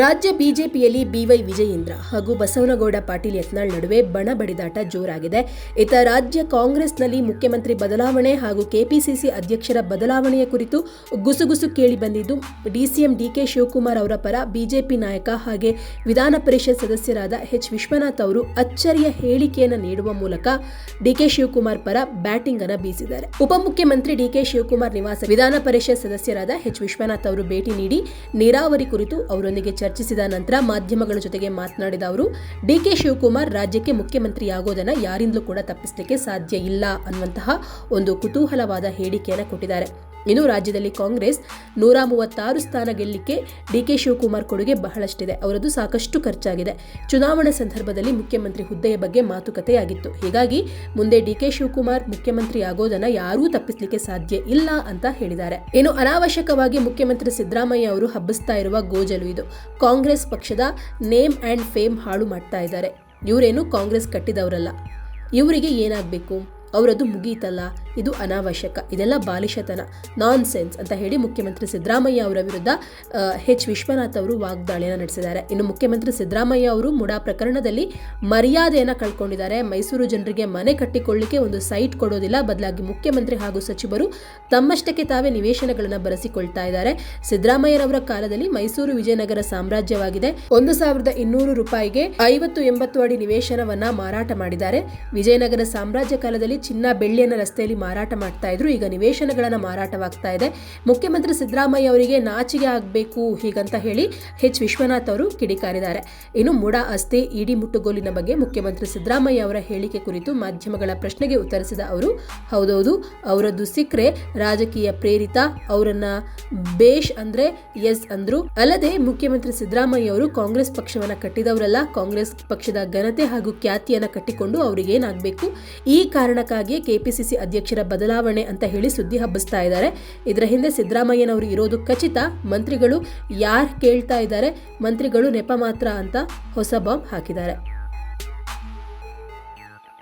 ರಾಜ್ಯ ಬಿಜೆಪಿಯಲ್ಲಿ ಬಿವೈ ವಿಜಯೇಂದ್ರ ಹಾಗೂ ಬಸವನಗೌಡ ಪಾಟೀಲ್ ಯತ್ನಾಳ್ ನಡುವೆ ಬಣ ಬಡಿದಾಟ ಜೋರಾಗಿದೆ. ಇತ ರಾಜ್ಯ ಕಾಂಗ್ರೆಸ್ನಲ್ಲಿ ಮುಖ್ಯಮಂತ್ರಿ ಬದಲಾವಣೆ ಹಾಗೂ ಕೆಪಿಸಿಸಿ ಅಧ್ಯಕ್ಷರ ಬದಲಾವಣೆಯ ಕುರಿತು ಗುಸುಗುಸು ಕೇಳಿ ಬಂದಿದ್ದು, ಡಿಸಿಎಂ ಡಿಕೆ ಶಿವಕುಮಾರ್ ಅವರ ಪರ ಬಿಜೆಪಿ ನಾಯಕ ಹಾಗೆ ವಿಧಾನ ಪರಿಷತ್ ಸದಸ್ಯರಾದ ಎಚ್ ವಿಶ್ವನಾಥ್ ಅವರು ಅಚ್ಚರಿಯ ಹೇಳಿಕೆಯನ್ನು ನೀಡುವ ಮೂಲಕ ಡಿಕೆ ಶಿವಕುಮಾರ್ ಪರ ಬ್ಯಾಟಿಂಗ್ ಅನ್ನು ಬೀಸಿದ್ದಾರೆ. ಉಪಮುಖ್ಯಮಂತ್ರಿ ಡಿಕೆ ಶಿವಕುಮಾರ್ ನಿವಾಸ ವಿಧಾನ ಪರಿಷತ್ ಸದಸ್ಯರಾದ ಎಚ್ ವಿಶ್ವನಾಥ್ ಅವರು ಭೇಟಿ ನೀಡಿ ನೀರಾವರಿ ಕುರಿತು ಅವರೊಂದಿಗೆ ಚರ್ಚಿಸಿದ ನಂತರ ಮಾಧ್ಯಮಗಳ ಜೊತೆಗೆ ಮಾತನಾಡಿದ ಅವರು ಡಿಕೆ ಶಿವಕುಮಾರ್ ರಾಜ್ಯಕ್ಕೆ ಮುಖ್ಯಮಂತ್ರಿಯಾಗೋದನ್ನ ಯಾರಿಂದಲೂ ಕೂಡ ತಪ್ಪಿಸಲಿಕ್ಕೆ ಸಾಧ್ಯ ಇಲ್ಲ ಅನ್ನುವಂತಹ ಒಂದು ಕುತೂಹಲವಾದ ಹೇಳಿಕೆಯನ್ನು ಕೊಟ್ಟಿದ್ದಾರೆ. ಇನ್ನು ರಾಜ್ಯದಲ್ಲಿ ಕಾಂಗ್ರೆಸ್ ನೂರ ಮೂವತ್ತಾರು ಸ್ಥಾನ ಡಿ ಡಿಕೆ ಶಿವಕುಮಾರ್ ಕೊಡುಗೆ ಬಹಳಷ್ಟಿದೆ. ಅವರದ್ದು ಸಾಕಷ್ಟು ಖರ್ಚಾಗಿದೆ. ಚುನಾವಣಾ ಸಂದರ್ಭದಲ್ಲಿ ಮುಖ್ಯಮಂತ್ರಿ ಹುದ್ದೆಯ ಬಗ್ಗೆ ಮಾತುಕತೆಯಾಗಿತ್ತು. ಹೀಗಾಗಿ ಮುಂದೆ ಡಿಕೆ ಶಿವಕುಮಾರ್ ಮುಖ್ಯಮಂತ್ರಿ ಆಗೋದನ್ನ ಯಾರೂ ತಪ್ಪಿಸಲಿಕ್ಕೆ ಸಾಧ್ಯ ಇಲ್ಲ ಅಂತ ಹೇಳಿದ್ದಾರೆ. ಇನ್ನು ಅನಾವಶ್ಯಕವಾಗಿ ಮುಖ್ಯಮಂತ್ರಿ ಸಿದ್ದರಾಮಯ್ಯ ಅವರು ಹಬ್ಬಿಸ್ತಾ ಇರುವ ಗೋಜಲು ಇದು. ಕಾಂಗ್ರೆಸ್ ಪಕ್ಷದ ನೇಮ್ ಆ್ಯಂಡ್ ಫೇಮ್ ಹಾಳು ಮಾಡ್ತಾ ಇದ್ದಾರೆ. ಇವರೇನು ಕಾಂಗ್ರೆಸ್ ಕಟ್ಟಿದವರಲ್ಲ. ಇವರಿಗೆ ಏನಾಗಬೇಕು? ಅವರದ್ದು ಮುಗೀತಲ್ಲ. ಇದು ಅನಾವಶ್ಯಕ. ಇದೆಲ್ಲ ಬಾಲಿಶತನ ನಾನ್ ಸೆನ್ಸ್ ಅಂತ ಹೇಳಿ ಮುಖ್ಯಮಂತ್ರಿ ಸಿದ್ದರಾಮಯ್ಯ ಅವರ ವಿರುದ್ಧ ಹೆಚ್ ವಿಶ್ವನಾಥ್ ಅವರು ವಾಗ್ದಾಳಿಯನ್ನು ನಡೆಸಿದ್ದಾರೆ. ಇನ್ನು ಮುಖ್ಯಮಂತ್ರಿ ಸಿದ್ದರಾಮಯ್ಯ ಅವರು ಮುಡಾ ಪ್ರಕರಣದಲ್ಲಿ ಮರ್ಯಾದೆಯನ್ನು ಕಳ್ಕೊಂಡಿದ್ದಾರೆ. ಮೈಸೂರು ಜನರಿಗೆ ಮನೆ ಕಟ್ಟಿಕೊಳ್ಳಿಕ್ಕೆ ಒಂದು ಸೈಟ್ ಕೊಡೋದಿಲ್ಲ. ಬದಲಾಗಿ ಮುಖ್ಯಮಂತ್ರಿ ಹಾಗೂ ಸಚಿವರು ತಮ್ಮಷ್ಟಕ್ಕೆ ತಾವೇ ನಿವೇಶನಗಳನ್ನು ಬರೆಸಿಕೊಳ್ತಾ ಇದ್ದಾರೆ. ಸಿದ್ದರಾಮಯ್ಯರವರ ಕಾಲದಲ್ಲಿ ಮೈಸೂರು ವಿಜಯನಗರ ಸಾಮ್ರಾಜ್ಯವಾಗಿದೆ. ಒಂದು ಸಾವಿರದ ಇನ್ನೂರು ರೂಪಾಯಿಗೆ ಐವತ್ತು ಎಂಬತ್ತು ಅಡಿ ನಿವೇಶನವನ್ನ ಮಾರಾಟ ಮಾಡಿದ್ದಾರೆ. ವಿಜಯನಗರ ಸಾಮ್ರಾಜ್ಯ ಕಾಲದಲ್ಲಿ ಚಿನ್ನ ಬೆಳ್ಳಿಯನ್ನು ರಸ್ತೆಯಲ್ಲಿ ಮಾರಾಟ ಮಾಡ್ತಾ ಇದ್ರು. ಈಗ ನಿವೇಶನಗಳನ್ನು ಮಾರಾಟವಾಗ್ತಾ ಇದೆ. ಮುಖ್ಯಮಂತ್ರಿ ಸಿದ್ದರಾಮಯ್ಯ ಅವರಿಗೆ ನಾಚಿಗೆ ಆಗಬೇಕು ಹೀಗಂತ ಹೇಳಿ ಹೆಚ್ ವಿಶ್ವನಾಥ್ ಅವರು ಕಿಡಿಕಾರಿದ್ದಾರೆ. ಇನ್ನು ಮುಡಾ ಅಸ್ತಿ ಇಡಿ ಮುಟ್ಟುಗೋಲಿನ ಬಗ್ಗೆ ಮುಖ್ಯಮಂತ್ರಿ ಸಿದ್ದರಾಮಯ್ಯ ಅವರ ಹೇಳಿಕೆ ಕುರಿತು ಮಾಧ್ಯಮಗಳ ಪ್ರಶ್ನೆಗೆ ಉತ್ತರಿಸಿದ ಅವರು, ಹೌದೌದು, ಅವರದ್ದು ಸಿಕ್ಕರೆ ರಾಜಕೀಯ ಪ್ರೇರಿತ, ಅವರನ್ನ ಬೇಷ್ ಅಂದ್ರೆ ಎಸ್ ಅಂದ್ರು. ಅಲ್ಲದೆ ಮುಖ್ಯಮಂತ್ರಿ ಸಿದ್ದರಾಮಯ್ಯ ಅವರು ಕಾಂಗ್ರೆಸ್ ಪಕ್ಷವನ್ನ ಕಟ್ಟಿದವರಲ್ಲ, ಕಾಂಗ್ರೆಸ್ ಪಕ್ಷದ ಘನತೆ ಹಾಗೂ ಖ್ಯಾತಿಯನ್ನ ಕಟ್ಟಿಕೊಂಡು ಅವರಿಗೇನಾಗಬೇಕು? ಈ ಕಾರಣಕ್ಕಾಗಿಯೇ ಕೆಪಿಸಿಸಿ ಅಧ್ಯಕ್ಷರ ಬದಲಾವಣೆ ಅಂತ ಹೇಳಿ ಸುದ್ದಿ ಹಬ್ಬಿಸ್ತಾ ಇದ್ದಾರೆ. ಇದರ ಹಿಂದೆ ಸಿದ್ದರಾಮಯ್ಯನವರು ಇರೋದು ಖಚಿತ. ಮಂತ್ರಿಗಳು ಯಾರು ಕೇಳ್ತಾ ಇದ್ದಾರೆ? ಮಂತ್ರಿಗಳು ನೆಪ ಮಾತ್ರ ಅಂತ ಹೊಸ ಬಾಂಬ್ ಹಾಕಿದ್ದಾರೆ.